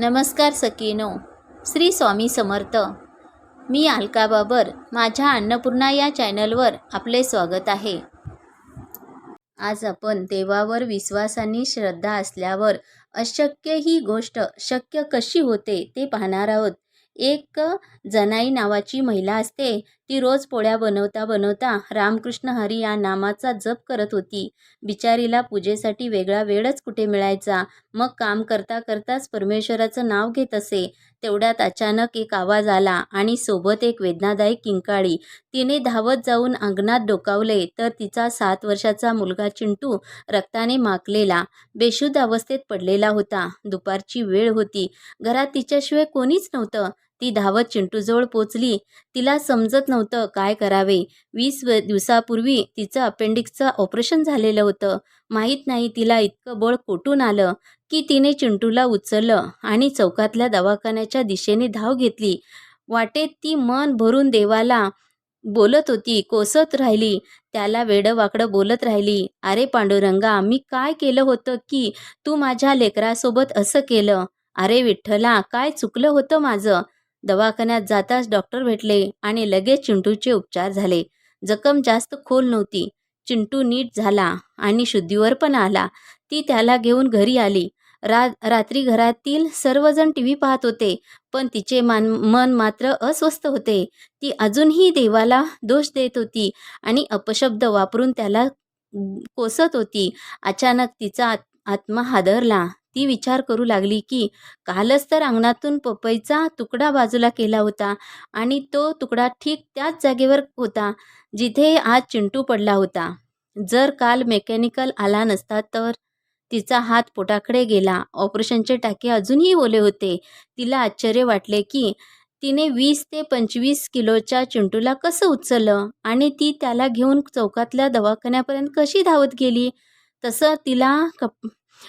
नमस्कार सकीनो. श्री स्वामी समर्थ. मी अलका बाबर माझ्या अन्नपूर्णा या चॅनलवर आपले स्वागत आहे. आज आपण देवावर विश्वासाने श्रद्धा असल्यावर अशक्य ही गोष्ट शक्य कशी होते ते पाहणार आहोत. एक जनाई नावाची महिला असते ती रोज पोळ्या बनवता बनवता रामकृष्ण हरी या नामाचा जप करत होती. बिचारीला पूजेसाठी वेगळा वेळच कुठे मिळायचा? मग काम करता करताच परमेश्वराचं नाव घेत असे. तेवढ्यात अचानक एक आवाज आला आणि सोबत एक वेदनादायक किंकाळी. तिने धावत जाऊन अंगणात डोकावले तर तिचा सात वर्षाचा मुलगा चिंटू रक्ताने माकलेला बेशुद्ध अवस्थेत पडलेला होता. दुपारची वेळ होती. घरात तिच्याशिवाय कोणीच नव्हतं. ती धावत चिंटूजवळ पोचली. तिला समजत नव्हतं काय करावे. वीस व दिवसापूर्वी तिचं अपेंडिक्सचं ऑपरेशन झालेलं होतं. माहीत नाही तिला इतकं बळ कोटून आलं. की तिने चिंटूला उचललं आणि चौकातल्या दवाखान्याच्या दिशेने धाव घेतली. वाटेत ती मन भरून देवाला बोलत होती कोसत राहिली. त्याला वेडं बोलत राहिली अरे पांडुरंगा मी काय केलं होतं की तू माझ्या लेकरासोबत असं केलं? अरे विठ्ठला काय चुकलं होतं माझं? दवाखान्यात जाताच डॉक्टर भेटले आणि लगेच चिंटूचे उपचार झाले. जखम जास्त खोल नव्हती. चिंटू नीट झाला आणि शुद्धीवर पण आला. ती त्याला घेऊन घरी आली. रा रात्री घरातील सर्वजण टी व्ही पाहत होते पण तिचे मान मन मात्र अस्वस्थ होते. ती अजूनही देवाला दोष देत होती आणि अपशब्द वापरून त्याला कोसत होती. अचानक तिचा आत्मा हादरला. ती विचार करू लागली की कालच तर अंगणातून पपईचा तुकडा बाजूला केला होता आणि तो तुकडा ठीक त्याच जागेवर होता जिथे आज चिंटू पडला होता. जर काल मेकॅनिकल आला नसता तर? तिचा हात पोटाकडे गेला. ऑपरेशनचे टाके अजूनही ओले होते. तिला आश्चर्य वाटले की तिने वीस ते पंचवीस किलोच्या चिंटूला कसं उचललं आणि ती त्याला घेऊन चौकातल्या दवाखान्यापर्यंत कशी धावत गेली? तसं तिला कप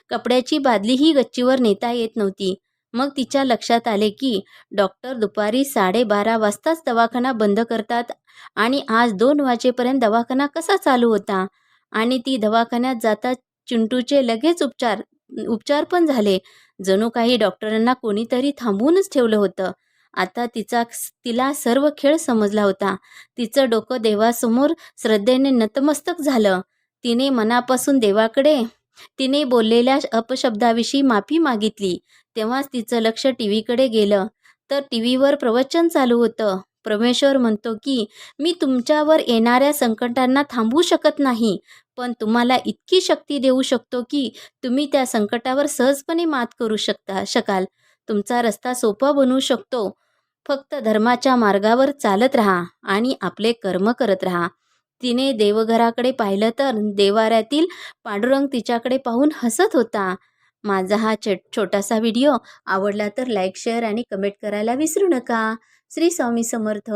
कपड्याची बादलीही गच्चीवर नेता येत नव्हती. मग तिच्या लक्षात आले की डॉक्टर दुपारी साडेबारा वाजताच दवाखाना बंद करतात आणि आज दोन वाजेपर्यंत दवाखाना कसा चालू होता? आणि ती दवाखान्यात जाता चिंटूचे लगेच उपचार उपचार पण झाले. जणू काही डॉक्टरांना कोणीतरी थांबवूनच ठेवलं होतं. आता तिचा तिला सर्व खेळ समजला होता. तिचं डोकं देवासमोर श्रद्धेने नतमस्तक झालं. तिने मनापासून देवाकडे तिने बोललेल्या अपशब्दाविषयी माफी मागितली. तेव्हाच तिचं लक्ष टी व्हीकडे गेलं. तर टी व्हीवर प्रवचन चालू होतं. परमेश्वर म्हणतो की मी तुमच्यावर येणाऱ्या संकटांना थांबवू शकत नाही पण तुम्हाला इतकी शक्ती देऊ शकतो की तुम्ही त्या संकटावर सहजपणे मात करू शकता शकाल. तुमचा रस्ता सोपा बनवू शकतो. फक्त धर्माच्या मार्गावर चालत राहा आणि आपले कर्म करत राहा. तिने देवघराकडे पाहिलं तर देवाऱ्यातील पांडुरंग तिच्याकडे पाहून हसत होता. माझा हा छ छोटासा व्हिडिओ आवडला तर लाईक शेअर आणि कमेंट करायला विसरू नका. श्री स्वामी समर्थ.